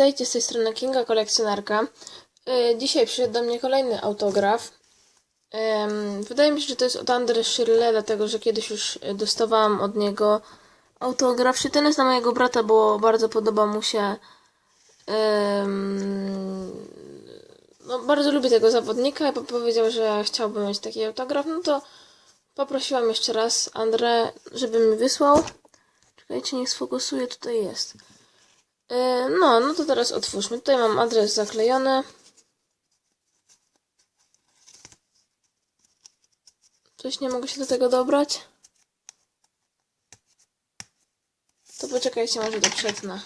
witajcie z tej strony Kinga Kolekcjonerka. Yy, Dzisiaj przyszedł do mnie kolejny autograf. Wydaje mi się, że to jest od Andre Shirley, dlatego że kiedyś już dostawałam od niego autograf. Czy ten jest na mojego brata, bo bardzo podoba mu się. No, bardzo lubię tego zawodnika i po- powiedział, że chciałby mieć taki autograf. No to poprosiłam jeszcze raz Andrę, żeby mi wysłał. Czekajcie, niech sfokusuje, tutaj jest. Yy, No, no to teraz otwórzmy. Tutaj mam adres zaklejony. Coś nie mogę się do tego dobrać. To poczekajcie, może to przetnę.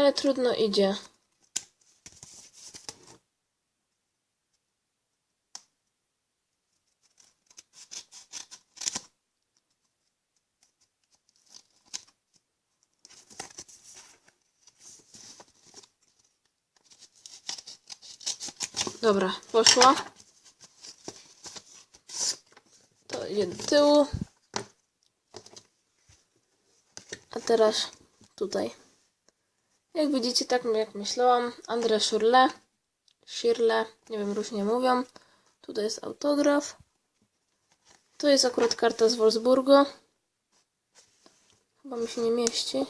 Ale trudno idzie. Dobra, poszło. To idzie do tyłu. A teraz tutaj. Jak widzicie, tak jak myślałam, André Schurle, Schirle, nie wiem, różnie mówią. Tutaj jest autograf. To jest akurat karta z Wolfsburgo. Chyba mi się nie mieści.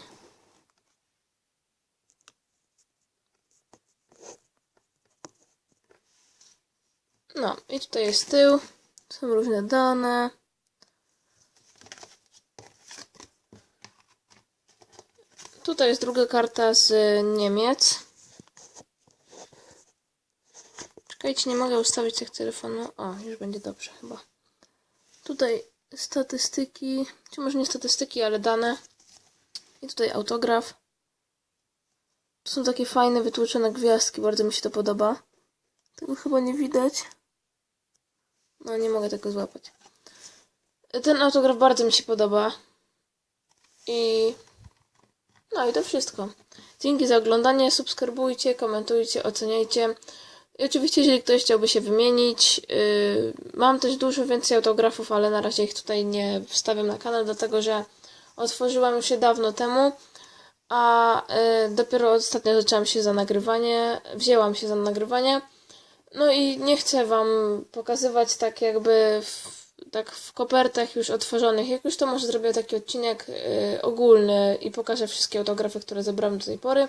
No, i tutaj jest tył. Są różne dane. Tutaj jest druga karta z Niemiec. Czekajcie, nie mogę ustawić tych telefonu. O, już będzie dobrze chyba. Tutaj statystyki, czy może nie statystyki, ale dane. I tutaj autograf. To są takie fajne, wytłuczone gwiazdki, bardzo mi się to podoba. Tego chyba nie widać. No, nie mogę tego złapać. Ten autograf bardzo mi się podoba. I no i to wszystko. Dzięki za oglądanie, subskrybujcie, komentujcie, oceniajcie. I oczywiście, jeżeli ktoś chciałby się wymienić, yy, mam też dużo więcej autografów, ale na razie ich tutaj nie wstawiam na kanał, dlatego że otworzyłam już je dawno temu, a yy, dopiero ostatnio zaczęłam się za nagrywanie, wzięłam się za nagrywanie. No i nie chcę Wam pokazywać tak jakby w, tak w kopertach już otworzonych. Jak już to może zrobię taki odcinek y, ogólny i pokażę wszystkie autografy, które zebrałam do tej pory.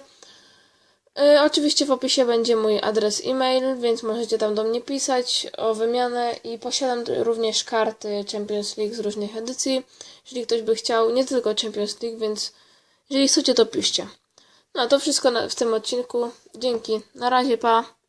Y, oczywiście w opisie będzie mój adres e-mail, więc możecie tam do mnie pisać o wymianę i posiadam również karty Champions League z różnych edycji. Jeżeli ktoś by chciał, nie tylko Champions League, więc jeżeli chcecie to piszcie. No to wszystko na, w tym odcinku. Dzięki. Na razie, pa.